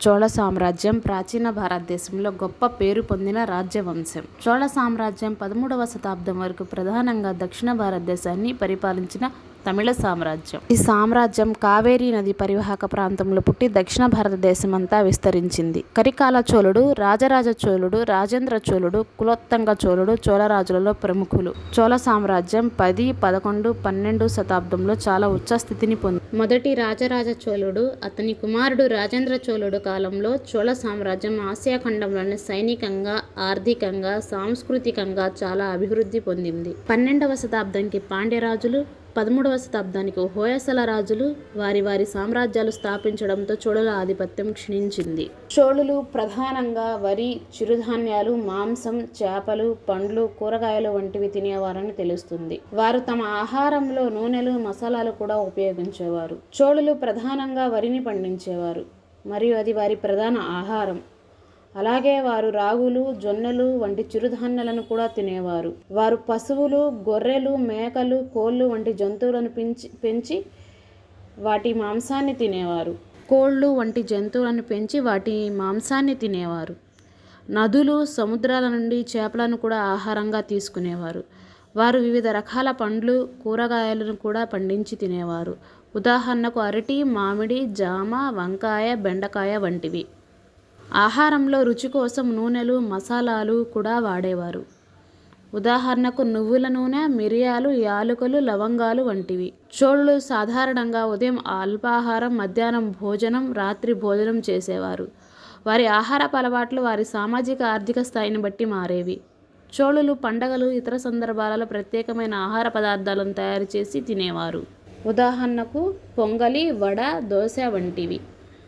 చోళ సామ్రాజ్యం ప్రాచీన భారతదేశంలో గొప్ప పేరు పొందిన రాజ్యవంశం. చోళ సామ్రాజ్యం పదమూడవ శతాబ్దం వరకు ప్రధానంగా దక్షిణ భారతదేశాన్ని పరిపాలించిన తమిళ సామ్రాజ్యం. ఈ సామ్రాజ్యం కావేరీ నది పరివాహక ప్రాంతంలో పుట్టి దక్షిణ భారతదేశమంతా విస్తరించింది. కరికాల చోళుడు, రాజరాజ చోళుడు, రాజేంద్ర చోళుడు, కులోత్తంగ చోళుడు చోళరాజులలో ప్రముఖులు. చోళ సామ్రాజ్యం పది, పదకొండు, పన్నెండు శతాబ్దంలో చాలా ఉచ్ఛస్థితిని పొంది మొదటి రాజరాజ చోళుడు, అతని కుమారుడు రాజేంద్ర చోళుడు కాలంలో చోళ సామ్రాజ్యం ఆసియా ఖండంలోని సైనికంగా, ఆర్థికంగా, సాంస్కృతికంగా చాలా అభివృద్ధి పొందింది. పన్నెండవ శతాబ్దంకి పాండ్యరాజులు పదమూడవ శతాబ్దానికి హోయసల రాజులు వారి వారి సామ్రాజ్యాలు స్థాపించడంతో చోళుల ఆధిపత్యం క్షీణించింది. చోళులు ప్రధానంగా వరి, చిరుధాన్యాలు, మాంసం, చేపలు, పండ్లు, కూరగాయలు వంటివి తినేవారని తెలుస్తుంది. వారు తమ ఆహారంలో నూనెలు, మసాలాలు కూడా ఉపయోగించేవారు. చోళులు ప్రధానంగా వరిని పండించేవారు మరియు అది వారి ప్రధాన ఆహారం. అలాగే వారు రాగులు, జొన్నలు వంటి చిరుధాన్యాలను కూడా తినేవారు. వారు పశువులు, గొర్రెలు, మేకలు, కోళ్ళు వంటి జంతువులను పెంచి పెంచి వాటి మాంసాన్ని తినేవారు. కోళ్ళు వంటి జంతువులను పెంచి వాటి మాంసాన్ని తినేవారు. నదులు, సముద్రాల నుండి చేపలను కూడా ఆహారంగా తీసుకునేవారు. వారు వివిధ రకాల పండ్లు, కూరగాయలను కూడా పండించి తినేవారు. ఉదాహరణకు అరటి, మామిడి, జామ, వంకాయ, బెండకాయ వంటివి. ఆహారంలో రుచి కోసం నూనెలు, మసాలాలు కూడా వాడేవారు. ఉదాహరణకు నువ్వుల నూనె, మిరియాలు, యాలకులు, లవంగాలు వంటివి. చోళులు సాధారణంగా ఉదయం అల్పాహారం, మధ్యాహ్నం భోజనం, రాత్రి భోజనం చేసేవారు. వారి ఆహారపు అలవాట్లు వారి సామాజిక ఆర్థిక స్థాయిని బట్టి మారేవి. చోళులు పండగలు, ఇతర సందర్భాలలో ప్రత్యేకమైన ఆహార పదార్థాలను తయారు చేసి తినేవారు. ఉదాహరణకు పొంగలి, వడ, దోశ వంటివి.